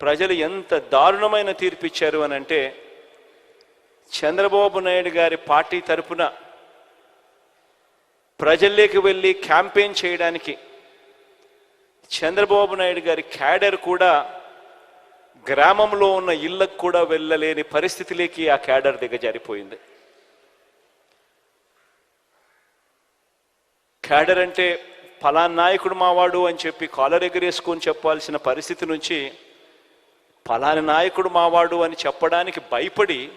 ప్రజలు ఎంత దారుణమైన తీర్పు ఇచ్చారు అని అంటే చంద్రబాబు నాయుడు గారి పార్టీ తరపున ప్రజల్లోకి వెళ్ళి క్యాంపెయిన్ చేయడానికి చంద్రబాబు నాయుడు గారి క్యాడర్ కూడా గ్రామంలో ఉన్న ఇళ్ళకు కూడా వెళ్ళలేని పరిస్థితిలోకి ఆ క్యాడర్ దిగజారిపోయింది. క్యాడర్ అంటే ఫలానా నాయకుడు మావాడు అని చెప్పి కాలర్ ఎగరేసుకొని చెప్పాల్సిన పరిస్థితి నుంచి ఫలాని నాయకుడు మావాడు అని చెప్పడానికి భయపడి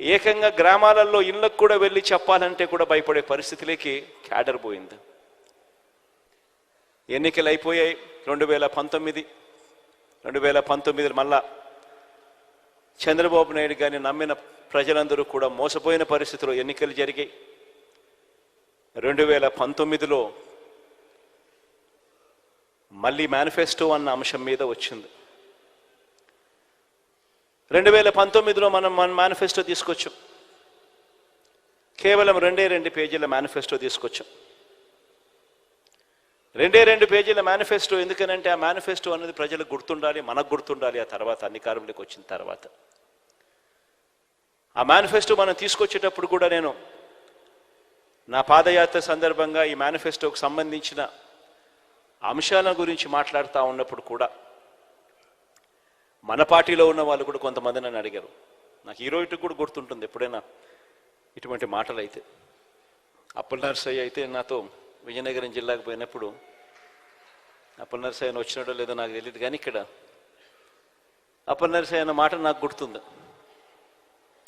ఏకంగా గ్రామాలలో ఇళ్ళకు కూడా వెళ్ళి చెప్పాలంటే కూడా భయపడే పరిస్థితిలోకి క్యాడర్ పోయింది. ఎన్నికలు అయిపోయాయి రెండు వేల పంతొమ్మిది. రెండు వేల పంతొమ్మిది మళ్ళా చంద్రబాబు నాయుడు గారిని నమ్మిన ప్రజలందరూ కూడా మోసపోయిన పరిస్థితిలో ఎన్నికలు జరిగాయి. రెండు వేల పంతొమ్మిదిలో మళ్ళీ మేనిఫెస్టో అన్న అంశం మీద వచ్చింది. రెండు వేల పంతొమ్మిదిలో మనం మన మేనిఫెస్టో తీసుకొచ్చాం. కేవలం రెండే రెండు పేజీల మేనిఫెస్టో తీసుకొచ్చాం. రెండే రెండు పేజీల మేనిఫెస్టో ఎందుకనంటే ఆ మేనిఫెస్టో అనేది ప్రజలకు గుర్తుండాలి మనకు గుర్తుండాలి ఆ తర్వాత అధికారంలోకి వచ్చిన తర్వాత. ఆ మేనిఫెస్టో మనం తీసుకొచ్చేటప్పుడు కూడా నేను నా పాదయాత్ర సందర్భంగా ఈ మేనిఫెస్టోకు సంబంధించిన అంశాల గురించి మాట్లాడుతూ ఉన్నప్పుడు కూడా మన పార్టీలో ఉన్న వాళ్ళు కూడా కొంతమంది నన్ను అడిగారు. నాకు హీరోయిట్కి కూడా గుర్తుంటుంది ఎప్పుడైనా ఇటువంటి మాటలు అయితే అప్పల నర్సయ్య అయితే నాతో విజయనగరం జిల్లాకు పోయినప్పుడు అప్పల నర్సయ్యను వచ్చినాడో లేదో నాకు తెలియదు కానీ ఇక్కడ అప్పల నర్సయ్య అన్న మాట నాకు గుర్తుంది.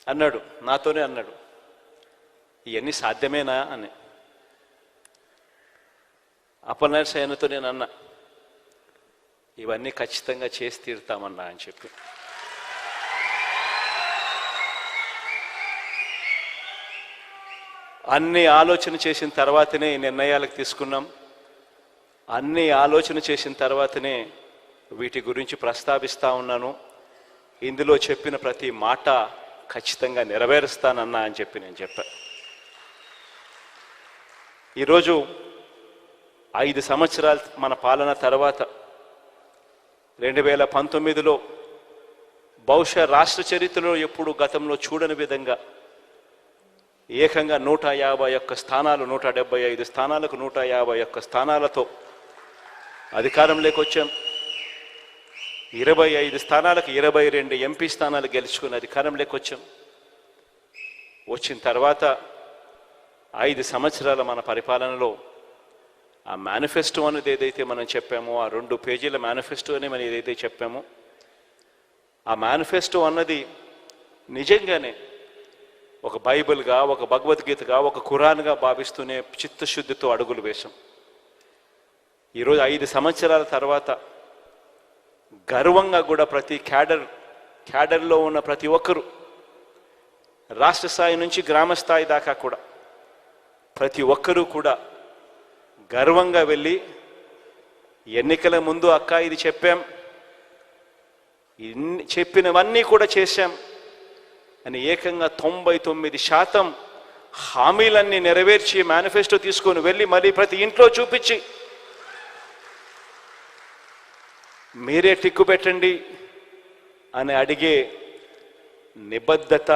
అన్నాడు నాతోనే అన్నాడు ఇవన్నీ సాధ్యమేనా అని. అప్పల నర్సయ్యనతో నేను అన్నా. ఇవన్నీ ఖచ్చితంగా చేసి తీరుతామన్నా అని చెప్పి. అన్ని ఆలోచన చేసిన తర్వాతనే ఈ నిర్ణయాలకు తీసుకున్నాం. అన్ని ఆలోచన చేసిన తర్వాతనే వీటి గురించి ప్రస్తావిస్తా ఉన్నాను. ఇందులో చెప్పిన ప్రతి మాట ఖచ్చితంగా నెరవేరుస్తానన్నా అని చెప్పి నేను చెప్పాను ఈరోజు ఐదు సంవత్సరాలు మన పాలన తర్వాత రెండు వేల పంతొమ్మిదిలో బహుశా రాష్ట్ర చరిత్రలో ఎప్పుడు గతంలో చూడని విధంగా ఏకంగా నూట యాభై ఒక్క స్థానాలు నూట డెబ్బై ఐదు స్థానాలకు నూట యాభై ఒక్క స్థానాలతో అధికారంలోకి వచ్చాం ఇరవై ఐదు స్థానాలకు ఇరవై రెండు ఎంపీ స్థానాలు గెలుచుకుని అధికారంలోకి వచ్చాం వచ్చిన తర్వాత ఐదు సంవత్సరాల మన పరిపాలనలో ఆ మేనిఫెస్టో అనేది ఏదైతే మనం చెప్పామో ఆ రెండు పేజీల మేనిఫెస్టో అని మనం ఏదైతే చెప్పామో ఆ మేనిఫెస్టో అన్నది నిజంగానే ఒక బైబిల్గా ఒక భగవద్గీతగా ఒక ఖురాన్గా భావిస్తూనే చిత్తశుద్ధితో అడుగులు వేశాం. ఈరోజు ఐదు సంవత్సరాల తర్వాత గర్వంగా కూడా ప్రతి క్యాడర్ క్యాడర్లో ఉన్న ప్రతి ఒక్కరూ రాష్ట్ర స్థాయి నుంచి గ్రామ స్థాయి దాకా కూడా ప్రతి ఒక్కరూ కూడా గర్వంగా వెళ్ళి ఎన్నికల ముందు అక్క ఇది చెప్పాం. ఇన్ని చెప్పినవన్నీ కూడా చేశాం. అని ఏకంగా తొంభై తొమ్మిది శాతం హామీలన్నీ నెరవేర్చి మేనిఫెస్టో తీసుకొని వెళ్ళి మళ్ళీ ప్రతి ఇంట్లో చూపించి మీరే టిక్కు పెట్టండి అని అడిగే నిబద్ధత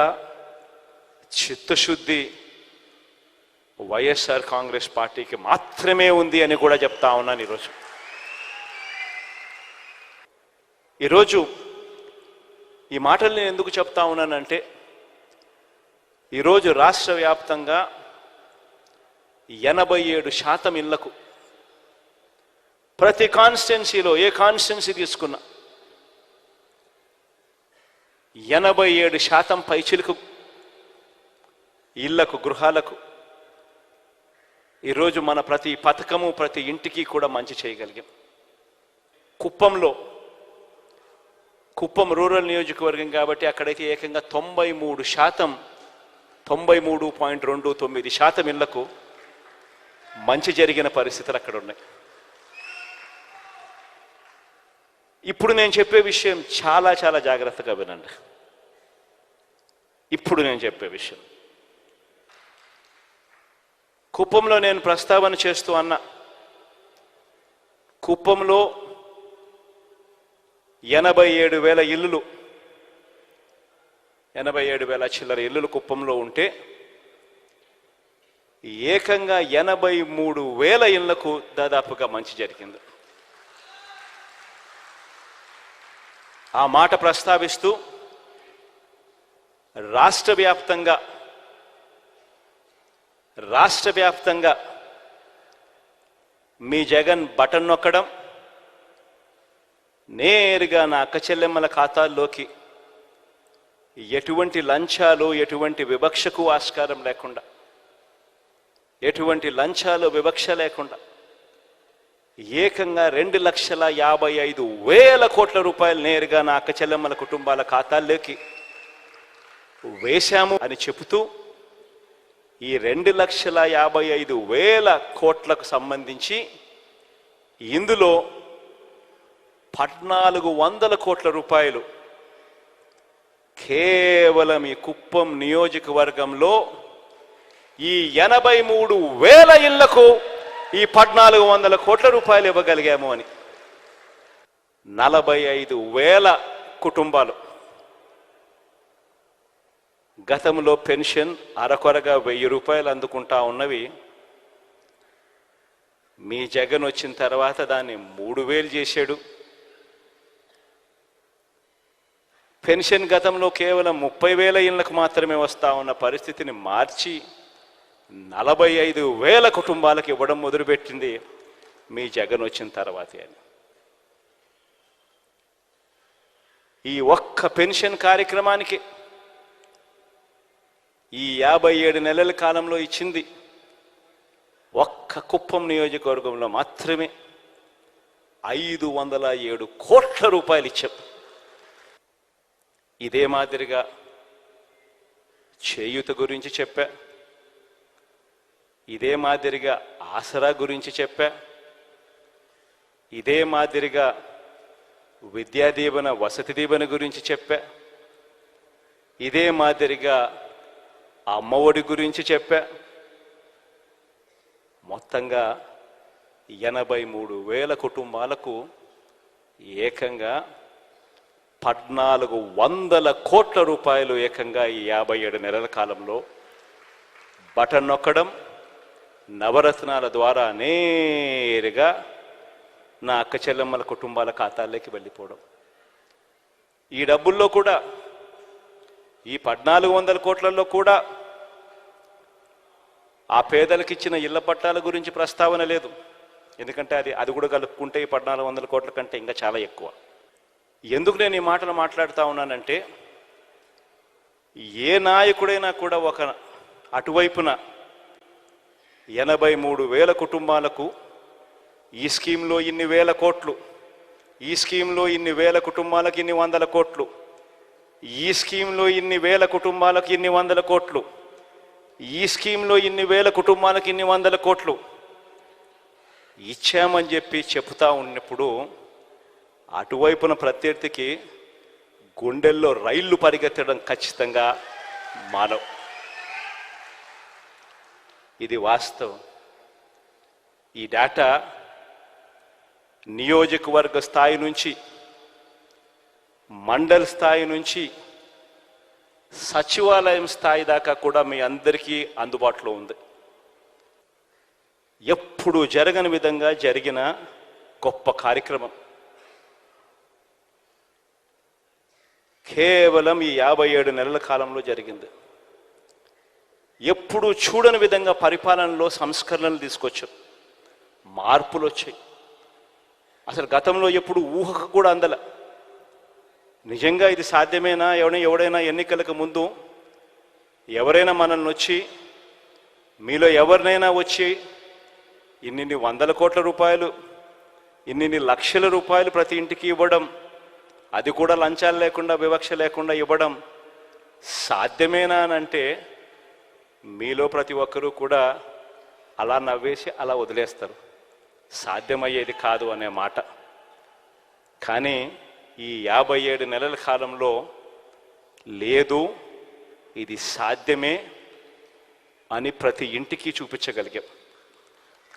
చిత్తశుద్ధి వైఎస్ఆర్ కాంగ్రెస్ పార్టీకి మాత్రమే ఉంది అని కూడా చెప్తా ఉన్నాను ఈరోజు. ఈరోజు ఈ మాటలు నేను ఎందుకు చెప్తా ఉన్నానంటే ఈరోజు రాష్ట్ర వ్యాప్తంగా ఎనభై ఏడు శాతం ఇళ్ళకు ప్రతి కాన్స్టిట్యున్సీలో ఏ కాన్స్టిట్యున్సీ తీసుకున్నా ఎనభై ఏడు శాతం పైచిలకు ఇళ్ళకు గృహాలకు ఈరోజు మన ప్రతి పథకము ప్రతి ఇంటికి కూడా మంచి చేయగలిగాం. కుప్పంలో కుప్పం రూరల్ నియోజకవర్గం కాబట్టి అక్కడైతే ఏకంగా తొంభై మూడు శాతం తొంభై మూడు పాయింట్ రెండు తొమ్మిది శాతం ఇళ్ళకు మంచి జరిగిన పరిస్థితులు అక్కడ ఉన్నాయి. ఇప్పుడు నేను చెప్పే విషయం చాలా చాలా జాగ్రత్తగా వినండి. ఇప్పుడు నేను చెప్పే విషయం. కుప్పంలో నేను ప్రస్తావన చేస్తూ అన్న. కుప్పంలో ఎనభై ఏడు వేల ఇల్లులు. ఎనభై ఏడు వేల చిల్లర ఇల్లులు కుప్పంలో ఉంటే ఏకంగా ఎనభై మూడు వేల ఇళ్ళకు దాదాపుగా మంచి జరిగింది. ఆ మాట ప్రస్తావిస్తూ రాష్ట్ర వ్యాప్తంగా రాష్ట్ర వ్యాప్తంగా మీ జగన్ బటన్ నొక్కడం నేరుగా నా అక్క చెల్లెమ్మల ఖాతాల్లోకి ఎటువంటి లంచాలు ఎటువంటి వివక్షకు ఆస్కారం లేకుండా ఎటువంటి లంచాలు వివక్ష లేకుండా ఏకంగా రెండు లక్షల యాభై ఐదు వేల కోట్ల రూపాయలు నేరుగా నా అక్క చెల్లెమ్మల కుటుంబాల ఖాతాల్లోకి వేశాము అని చెబుతూ ఈ రెండు లక్షల యాభై ఐదు వేల కోట్లకు సంబంధించి ఇందులో పద్నాలుగు వందల కోట్ల రూపాయలు కేవలం ఈ కుప్పం నియోజకవర్గంలో ఈ ఎనభై మూడు వేల ఇళ్ళకు ఈ పద్నాలుగు వందల కోట్ల రూపాయలు ఇవ్వగలిగాము అని. నలభై ఐదు వేల కుటుంబాలు. గతంలో పెన్షన్ అరకొరగా వెయ్యి రూపాయలు అందుకుంటా ఉన్నవి మీ జగన్ వచ్చిన తర్వాత దాన్ని మూడు వేలు చేశాడు. పెన్షన్ గతంలో కేవలం ముప్పై వేల ఇళ్ళకు మాత్రమే వస్తా ఉన్న పరిస్థితిని మార్చి నలభై ఐదు వేల కుటుంబాలకు ఇవ్వడం మొదలుపెట్టింది మీ జగన్ వచ్చిన తర్వాతే అని. ఈ ఒక్క పెన్షన్ కార్యక్రమానికి ఈ యాభై ఏడు నెలల కాలంలో ఇచ్చింది ఒక్క కుప్పం నియోజకవర్గంలో మాత్రమే ఐదు వందల ఏడు కోట్ల రూపాయలు ఇచ్చాం. ఇదే మాదిరిగా చేయూత గురించి చెప్పా. ఇదే మాదిరిగా ఆసరా గురించి చెప్పా. ఇదే మాదిరిగా విద్యా దీవెన వసతి దీవెన గురించి చెప్పా. ఇదే మాదిరిగా అమ్మఒడి గురించి చెప్పా. మొత్తంగా ఎనభై మూడు వేల కుటుంబాలకు ఏకంగా పద్నాలుగు వందల కోట్ల రూపాయలు ఏకంగా ఈ యాభై ఏడు నెలల కాలంలో బటన్ నొక్కడం నవరత్నాల ద్వారా నేరుగా నా అక్క చెల్లెమ్మల కుటుంబాల ఖాతాల్లోకి వెళ్ళిపోవడం. ఈ డబ్బుల్లో కూడా ఈ పద్నాలుగు వందల కోట్లలో కూడా ఆ పేదలకు ఇచ్చిన ఇళ్ళ పట్టాల గురించి ప్రస్తావన లేదు. ఎందుకంటే అది అది కూడా కలుపుకుంటే ఈ పద్నాలుగు వందల కోట్ల కంటే ఇంకా చాలా ఎక్కువ. ఎందుకు నేను ఈ మాటలు మాట్లాడుతూ ఉన్నానంటే ఏ నాయకుడైనా కూడా ఒక అటువైపున ఎనభై మూడు వేల కుటుంబాలకు ఈ స్కీమ్లో ఇన్ని వేల కోట్లు ఈ స్కీమ్లో ఇన్ని వేల కుటుంబాలకు ఇన్ని వందల కోట్లు ఈ స్కీమ్లో ఇన్ని వేల కుటుంబాలకు ఇన్ని వందల కోట్లు. ఈ స్కీమ్లో ఇన్ని వేల కుటుంబాలకు ఇన్ని వందల కోట్లు. ఇచ్చామని చెప్పి చెప్తా ఉన్నప్పుడు అటువైపున ప్రత్యర్థికి గుండెల్లో రైళ్ళు పరిగెత్తడం ఖచ్చితంగా మానవ్. ఇది వాస్తవం. ఈ డేటా నియోజకవర్గ స్థాయి నుంచి మండల్ స్థాయి నుంచి సచివాలయం స్థాయి దాకా కూడా మీ అందరికీ అందుబాటులో ఉంది. ఎప్పుడు జరగని విధంగా జరిగిన గొప్ప కార్యక్రమం. కేవలం ఈ యాభై ఏడు నెలల కాలంలో జరిగింది. ఎప్పుడు చూడని విధంగా పరిపాలనలో సంస్కరణలు తీసుకొచ్చాం. మార్పులు వచ్చాయి. అసలు గతంలో ఎప్పుడు ఊహకు కూడా అందల. నిజంగా ఇది సాధ్యమేనా? ఎవడైనా ఎవడైనా ఎన్నికలకు ముందు ఎవరైనా మనల్ని వచ్చి మీలో ఎవరినైనా వచ్చి ఇన్నిన్ని వందల కోట్ల రూపాయలు ఇన్నిన్ని లక్షల రూపాయలు ప్రతి ఇంటికి ఇవ్వడం అది కూడా లంచాలు లేకుండా వివక్ష లేకుండా ఇవ్వడం సాధ్యమేనా అని అంటే మీలో ప్రతి ఒక్కరూ కూడా అలా నవ్వేసి అలా వదిలేస్తారు. సాధ్యమయ్యేది కాదు అనే మాట. కానీ ఈ యాభై ఏడు నెలల కాలంలో లేదు ఇది సాధ్యమే అని ప్రతి ఇంటికి చూపించగలిగాం.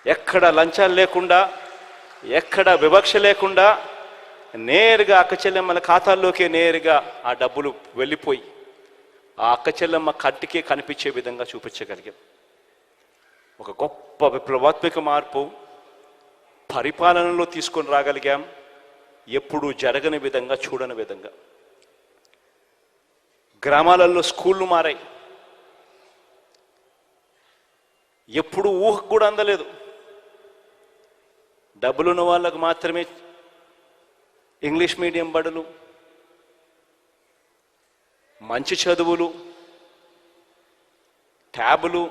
ఎక్కడ లంచాలు లేకుండా ఎక్కడ వివక్ష లేకుండా నేరుగా అక్క చెల్లెమ్మల ఖాతాల్లోకే నేరుగా ఆ డబ్బులు వెళ్ళిపోయి ఆ అక్క చెల్లెమ్మ కంటికే కనిపించే విధంగా చూపించగలిగాం. ఒక గొప్ప విప్లవాత్మక మార్పు పరిపాలనలో తీసుకొని రాగలిగాం. ఎప్పుడూ జరగని విధంగా చూడని విధంగా. గ్రామాలలో స్కూళ్ళు మారాయి. ఎప్పుడు ఊహకు కూడా అందలేదు. డబ్బులున్న వాళ్ళకు మాత్రమే ఇంగ్లీష్ మీడియం బడులు మంచి చదువులు ట్యాబులు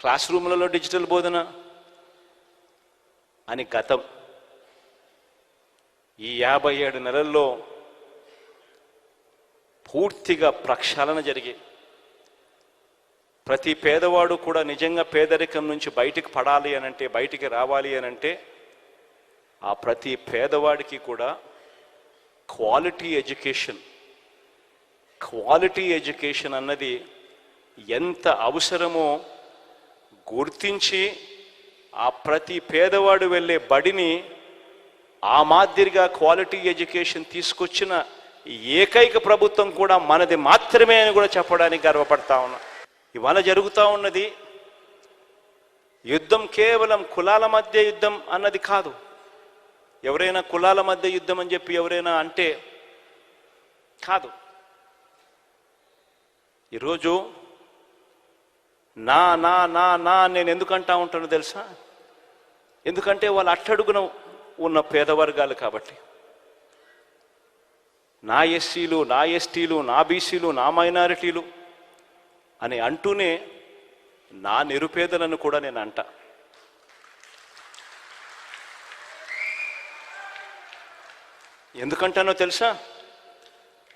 క్లాస్ రూమ్లలో డిజిటల్ బోధన అని గతం. ఈ యాభై ఏడు నెలల్లో పూర్తిగా ప్రక్షాళన జరిగి ప్రతి పేదవాడు కూడా నిజంగా పేదరికం నుంచి బయటికి పడాలి అనంటే బయటికి రావాలి అనంటే ఆ ప్రతి పేదవాడికి కూడా క్వాలిటీ ఎడ్యుకేషన్ క్వాలిటీ ఎడ్యుకేషన్ అన్నది ఎంత అవసరమో గుర్తించి ఆ ప్రతి పేదవాడు వెళ్ళే బడిని ఆ మాదిరిగా క్వాలిటీ ఎడ్యుకేషన్ తీసుకొచ్చిన ఏకైక ప్రభుత్వం కూడా మనది మాత్రమే అని కూడా చెప్పడానికి గర్వపడతా ఉన్నా. ఇవాళ జరుగుతూ ఉన్నది యుద్ధం కేవలం కులాల మధ్య యుద్ధం అన్నది కాదు. ఎవరైనా కులాల మధ్య యుద్ధం అని చెప్పి ఎవరైనా అంటే కాదు. ఈరోజు నా నా నా నా నేను ఎందుకంటా ఉంటాను తెలుసా? ఎందుకంటే వాళ్ళు అట్టడుగున ఉన్న పేదవర్గాలు కాబట్టి. నా ఎస్సీలు నా ఎస్టీలు నా బీసీలు నా మైనారిటీలు అని అంటూనే నా నిరుపేదలను కూడా నేను అంట. ఎందుకంటానో తెలుసా?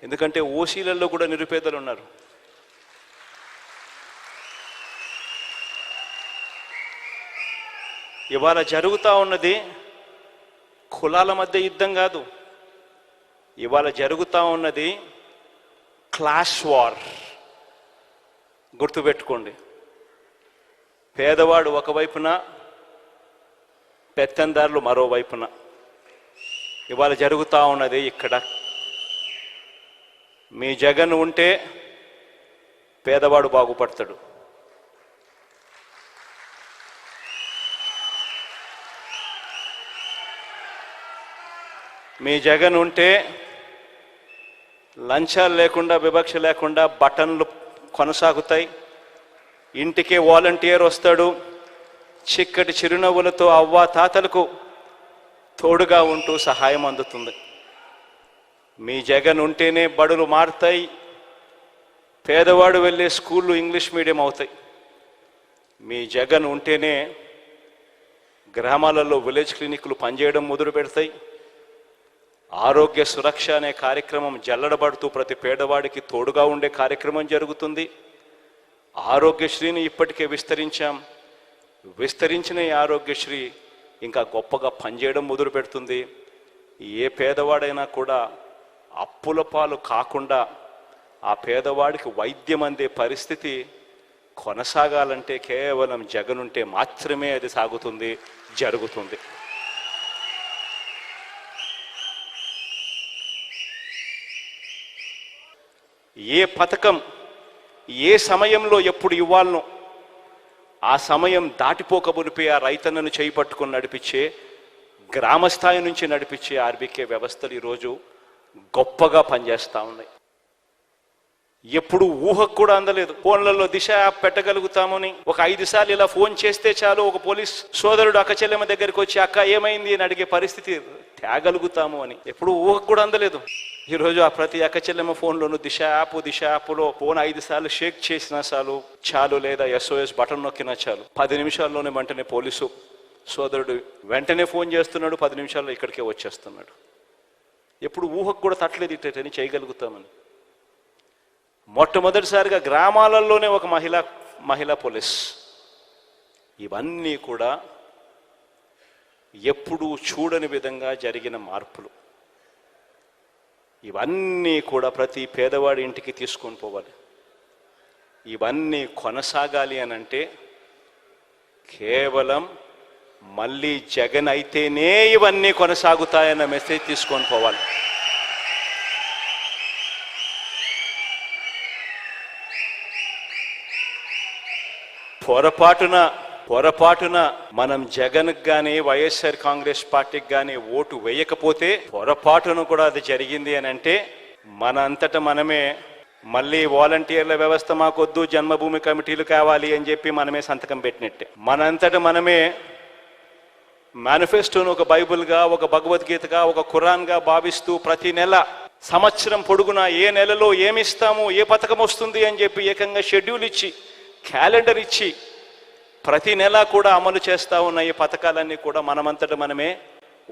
ఎందుకంటే ఓసీలలో కూడా నిరుపేదలు ఉన్నారు ఇవాళ జరుగుతూ ఉన్నది కులాల మధ్య యుద్ధం కాదు. ఇవాళ జరుగుతూ ఉన్నది క్లాష్ వార్. గుర్తుపెట్టుకోండి. పేదవాడు ఒకవైపున పెత్తందారులు మరోవైపున. ఇవాళ జరుగుతూ ఉన్నది ఇక్కడ. మీ జగన్ ఉంటే పేదవాడు బాగుపడతాడు. మీ జగన్ ఉంటే లంచాలు లేకుండా వివక్ష లేకుండా బటన్లు కొనసాగుతాయి. ఇంటికే వాలంటీర్ వస్తాడు. చిక్కటి చిరునవ్వులతో అవ్వ తాతలకు తోడుగా ఉంటూ సహాయం అందుతుంది. మీ జగన్ ఉంటేనే బడులు మారుతాయి. పేదవాడు వెళ్ళే స్కూళ్ళు ఇంగ్లీష్ మీడియం అవుతాయి. మీ జగన్ ఉంటేనే గ్రామాలలో విలేజ్ క్లినిక్లు పనిచేయడం మొదలు పెడతాయి ఆరోగ్య సురక్ష అనే కార్యక్రమం జల్లడబడుతూ ప్రతి పేదవాడికి తోడుగా ఉండే కార్యక్రమం జరుగుతుంది. ఆరోగ్యశ్రీని ఇప్పటికే విస్తరించాం. విస్తరించిన ఈ ఆరోగ్యశ్రీ ఇంకా గొప్పగా పనిచేయడం మొదలు పెడుతుంది. ఏ పేదవాడైనా కూడా అప్పుల పాలు కాకుండా ఆ పేదవాడికి వైద్యం అందే పరిస్థితి కొనసాగాలంటే కేవలం జగనుంటే మాత్రమే అది సాగుతుంది జరుగుతుంది. ఏ పథకం ఏ సమయంలో ఎప్పుడు ఇవ్వాలనో ఆ సమయం దాటిపోకబునిపై ఆ రైతన్నను చేపట్టుకుని నడిపించే గ్రామస్థాయి నుంచి నడిపించే ఆర్బీకే వ్యవస్థలు ఈరోజు గొప్పగా పనిచేస్తూ ఉన్నాయి. ఎప్పుడు ఊహకు కూడా అందలేదు. ఫోన్లలో దిశ యాప్ పెట్టగలుగుతామని. ఒక ఐదు సార్లు ఇలా ఫోన్ చేస్తే చాలు ఒక పోలీస్ సోదరుడు అక్క చెల్లెమ్మ దగ్గరికి వచ్చి అక్క ఏమైంది? అని అడిగే పరిస్థితి తేగలుగుతాము అని. ఎప్పుడు ఊహకు కూడా అందలేదు. ఈరోజు ఆ ప్రతి అక్క చెల్లెమ్మ ఫోన్లోను దిశ యాప్ దిశ యాప్లో ఫోన్ ఐదు సార్లు షేక్ చేసినా చాలు చాలు లేదా ఎస్ఓఎస్ బటన్ నొక్కినా చాలు. పది నిమిషాల్లోనే వెంటనే పోలీసు సోదరుడు వెంటనే ఫోన్ చేస్తున్నాడు పది నిమిషాల్లో ఇక్కడికే వచ్చేస్తున్నాడు. ఎప్పుడు ఊహకు కూడా తట్టలేదు ఇట్లని చేయగలుగుతామని. మొట్టమొదటిసారిగా గ్రామాలలోనే ఒక మహిళ మహిళా పోలీస్. ఇవన్నీ కూడా ఎప్పుడూ చూడని విధంగా జరిగిన మార్పులు. ఇవన్నీ కూడా ప్రతి పేదవాడి ఇంటికి తీసుకొని పోవాలి. ఇవన్నీ కొనసాగాలి అని అంటే కేవలం మళ్ళీ జగన్ అయితేనే ఇవన్నీ కొనసాగుతాయన్న మెసేజ్ తీసుకొని పోవాలి. పొరపాటున పొరపాటున మనం జగన్ గాని వైఎస్ఆర్ కాంగ్రెస్ పార్టీకి గాని ఓటు వేయకపోతే పొరపాటున కూడా అది జరిగింది అని అంటే మన అంతట మనమే మళ్ళీ వాలంటీర్ల వ్యవస్థ మాకొద్దు జన్మభూమి కమిటీలు కావాలి అని చెప్పి మనమే సంతకం పెట్టినట్టే. మనంతట మనమే మేనిఫెస్టోను ఒక బైబుల్గా ఒక భగవద్గీతగా ఒక ఖురాన్గా భావిస్తూ ప్రతి నెల సంవత్సరం పొడుగునా ఏ నెలలో ఏమిస్తాము ఏ పథకం వస్తుంది అని చెప్పి ఏకంగా షెడ్యూల్ ఇచ్చి క్యాలెండర్ ఇచ్చి ప్రతి నెల కూడా అమలు చేస్తూ ఉన్న ఈ పథకాలన్నీ కూడా మనమంతట మనమే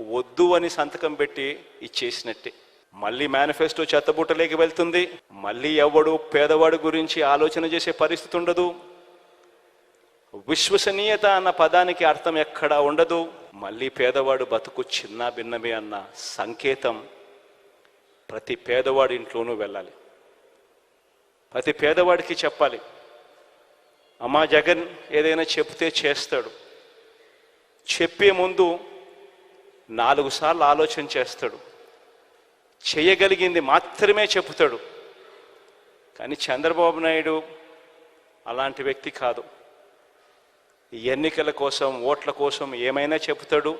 వద్దు అని సంతకం పెట్టి ఇచ్చేసినట్టే. మళ్ళీ మేనిఫెస్టో చెత్తబుట్టలేకి వెళ్తుంది. మళ్ళీ ఎవడు పేదవాడి గురించి ఆలోచన చేసే పరిస్థితి ఉండదు. విశ్వసనీయత అన్న పదానికి అర్థం ఎక్కడా ఉండదు. మళ్ళీ పేదవాడు బతుకు చిన్న భిన్నమే అన్న సంకేతం ప్రతి పేదవాడి ఇంట్లోనూ వెళ్ళాలి. ప్రతి పేదవాడికి చెప్పాలి. అమ్మా జగన్ ఏదైనా చెప్తే చేస్తాడు. చెప్పే ముందు నాలుగు సార్లు ఆలోచన చేస్తాడు. చేయగలిగింది మాత్రమే చెప్తాడు కానీ చంద్రబాబు నాయుడు అలాంటి వ్యక్తి కాదు. ఈ ఎన్నికల కోసం ఓట్ల కోసం ఏమైనా చెప్తాడు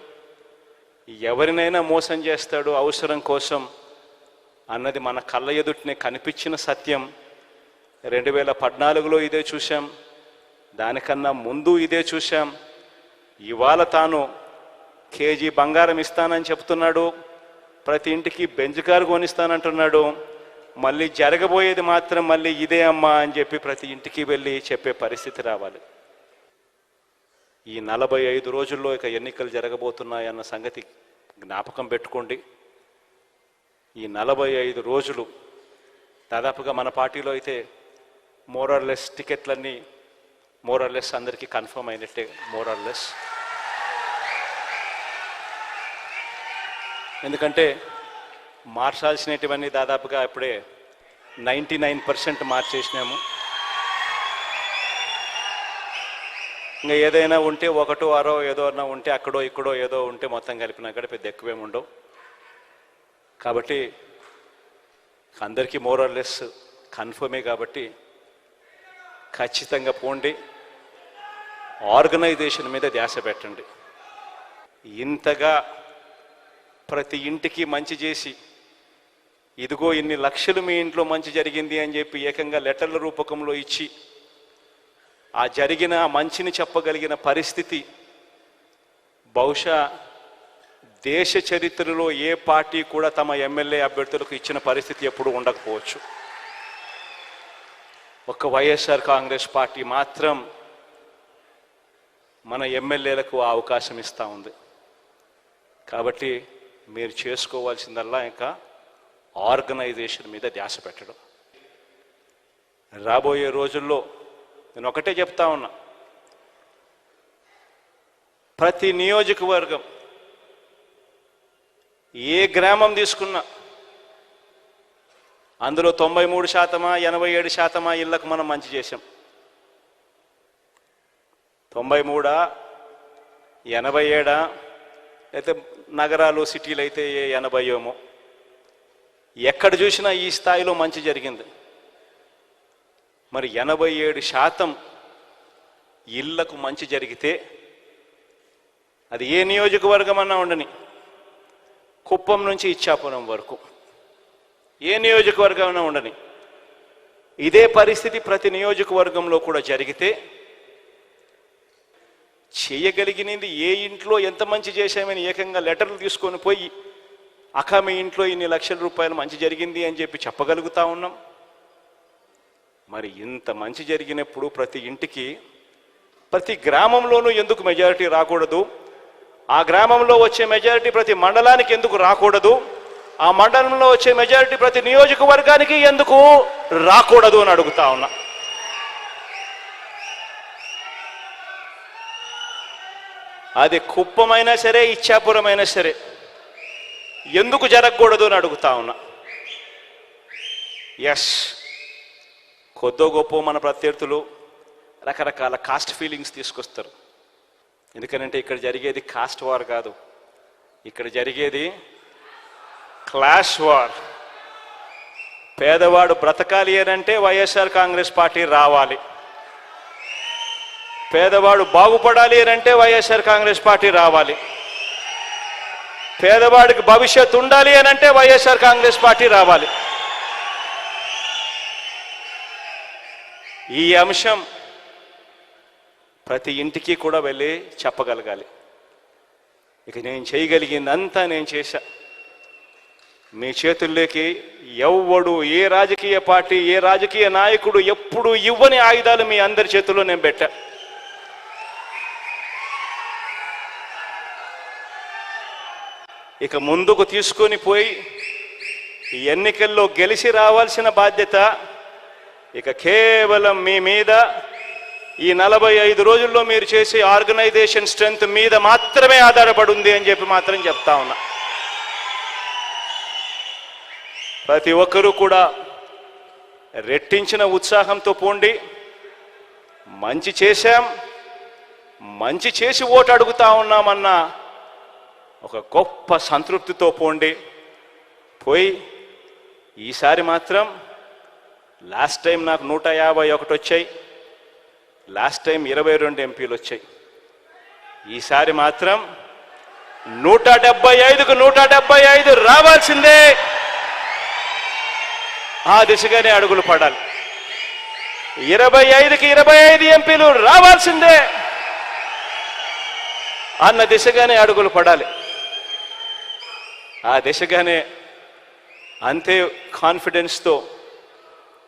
ఎవరినైనా మోసం చేస్తాడు అవసరం కోసం అన్నది మన కళ్ళ ఎదుటినే కనిపించిన సత్యం. రెండు వేల పద్నాలుగులో ఇదే చూశాం. దానికన్నా ముందు ఇదే చూశాం. ఇవాళ తాను కేజీ బంగారం ఇస్తానని చెప్తున్నాడు. ప్రతి ఇంటికి బెంజ్ కారు కొనిస్తానంటున్నాడు. మళ్ళీ జరగబోయేది మాత్రం మళ్ళీ ఇదే అమ్మా అని చెప్పి ప్రతి ఇంటికి వెళ్ళి చెప్పే పరిస్థితి రావాలి. ఈ నలభై ఐదు రోజుల్లో ఇక ఎన్నికలు జరగబోతున్నాయన్న సంగతి జ్ఞాపకం పెట్టుకోండి. ఈ నలభై ఐదు రోజులు దాదాపుగా మన పార్టీలో అయితే మోరర్లెస్ టికెట్లన్నీ మోరర్లెస్ అందరికీ కన్ఫర్మ్ అయినట్టే మోరర్లెస్ ఎందుకంటే మార్చాల్సినటువన్నీ దాదాపుగా ఇప్పుడే నైంటీ నైన్ పర్సెంట్ మార్చేసినాము. ఇంకా ఏదైనా ఉంటే ఒకటో అరో ఏదో అన్నా ఉంటే అక్కడో ఇక్కడో ఏదో ఉంటే మొత్తం కలిపినా కూడా పెద్ద ఎక్కువేమి ఉండవు. కాబట్టి అందరికీ మోరల్లెస్ కన్ఫర్మే కాబట్టి ఖచ్చితంగా పోండి. ఆర్గనైజేషన్ మీద ధ్యాస పెట్టండి. ఇంతగా ప్రతి ఇంటికి మంచి చేసి ఇదిగో ఇన్ని లక్షలు మీ ఇంట్లో మంచి జరిగింది అని చెప్పి ఏకంగా లెటర్ల రూపకంలో ఇచ్చి ఆ జరిగిన మంచిని చెప్పగలిగిన పరిస్థితి బహుశా దేశ చరిత్రలో ఏ పార్టీ కూడా తమ ఎమ్మెల్యే అభ్యర్థులకు ఇచ్చిన పరిస్థితి ఎప్పుడు ఉండకపోవచ్చు. ఒక వైఎస్ఆర్ కాంగ్రెస్ పార్టీ మాత్రం మన ఎమ్మెల్యేలకు ఆ అవకాశం ఇస్తూ ఉంది. కాబట్టి మీరు చేసుకోవాల్సిందల్లా ఇంకా ఆర్గనైజేషన్ మీద ధ్యాస పెట్టడం. రాబోయే రోజుల్లో నేను ఒకటే చెప్తా ఉన్నా. ప్రతి నియోజకవర్గం ఏ గ్రామం తీసుకున్నా అందులో తొంభై మూడు శాతమా ఎనభై ఏడు శాతమా ఇళ్ళకు మనం మంచి చేసాం తొంభై మూడా? ఎనభై ఏడా? అయితే నగరాలు సిటీలు అయితే ఏ ఎనభై ఏమో ఎక్కడ చూసినా ఈ స్థాయిలో మంచి జరిగింది. మరి ఎనభై ఏడు శాతం ఇళ్ళకు మంచి జరిగితే అది ఏ నియోజకవర్గం అన్నా ఉండని కుప్పం నుంచి ఇచ్చాపురం వరకు. ఏ నియోజకవర్గం అన్నా ఉండని. ఇదే పరిస్థితి ప్రతి నియోజకవర్గంలో కూడా జరిగితే చేయగలిగినది ఏ ఇంట్లో ఎంత మంచి చేశామని ఏకంగా లెటర్లు తీసుకొని పోయి అక్క మీ ఇంట్లో ఇన్ని లక్షల రూపాయలు మంచి జరిగింది అని చెప్పి చెప్పగలుగుతా ఉన్నాం. మరి ఇంత మంచి జరిగినప్పుడు ప్రతి ఇంటికి ప్రతి గ్రామంలోనూ ఎందుకు మెజారిటీ రాకూడదు? ఆ గ్రామంలో వచ్చే మెజారిటీ ప్రతి మండలానికి ఎందుకు రాకూడదు? ఆ మండలంలో వచ్చే మెజారిటీ ప్రతి నియోజకవర్గానికి ఎందుకు రాకూడదు అని అడుగుతా ఉన్నా. అది కుప్పమైనా సరే ఇచ్చాపురమైనా సరే. ఎందుకు జరగకూడదు అని అడుగుతా ఉన్నా. ఎస్ కొద్దో గొప్ప మన ప్రత్యర్థులు రకరకాల కాస్ట్ ఫీలింగ్స్ తీసుకొస్తారు. ఎందుకనంటే ఇక్కడ జరిగేది కాస్ట్ వార్ కాదు. ఇక్కడ జరిగేది క్లాష్ వార్ పేదవాడు బ్రతకాలి అనంటే వైఎస్ఆర్ కాంగ్రెస్ పార్టీ రావాలి. పేదవాడు బాగుపడాలి అంటే వైఎస్ఆర్ కాంగ్రెస్ పార్టీ రావాలి. పేదవాడికి భవిష్యత్తు ఉండాలి అని అంటే వైఎస్ఆర్ కాంగ్రెస్ పార్టీ రావాలి. ఈ అంశం ప్రతి ఇంటికి కూడా వెళ్ళి చెప్పగలగాలి. ఇక నేను చేయగలిగిందంతా నేను చేశా. మీ చేతుల్లోకి ఎవ్వడు ఏ రాజకీయ పార్టీ ఏ రాజకీయ నాయకుడు ఎప్పుడు ఇవ్వని ఆయుధాలు మీ అందరి చేతుల్లో నేను పెట్టా. ఇక ముందుకు తీసుకొని పోయి ఈ ఎన్నికల్లో గెలిచి రావాల్సిన బాధ్యత ఇక కేవలం మీ మీద. ఈ నలభై ఐదు రోజుల్లో మీరు చేసే ఆర్గనైజేషన్ స్ట్రెంగ్త్ మీద మాత్రమే ఆధారపడి ఉంది అని చెప్పి మాత్రం చెప్తా ఉన్నా. ప్రతి ఒక్కరూ కూడా రెట్టించిన ఉత్సాహంతో పోండి. మంచి చేశాం మంచి చేసి ఓటు అడుగుతా ఉన్నామన్నా ఒక గొప్ప సంతృప్తితో పోండి. పోయి ఈసారి మాత్రం లాస్ట్ టైం నాకు నూట యాభై ఒకటి వచ్చాయి. లాస్ట్ టైం ఇరవై రెండు ఎంపీలు వచ్చాయి. ఈసారి మాత్రం నూట డెబ్బై ఐదుకు నూట డెబ్బై ఐదు రావాల్సిందే. ఆ దిశగానే అడుగులు పడాలి. ఇరవై ఐదుకి ఇరవై ఐదు ఎంపీలు రావాల్సిందే. అన్న దిశగానే అడుగులు పడాలి. ఆ దిశగానే అంతే కాన్ఫిడెన్స్తో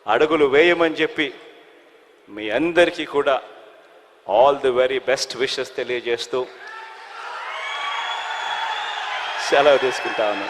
అడుగులు వేయమని చెప్పి మీ అందరికీ కూడా all the very best wishes తెలియజేస్తూ సెలవు తీసుకుంటా ఉన్నాను.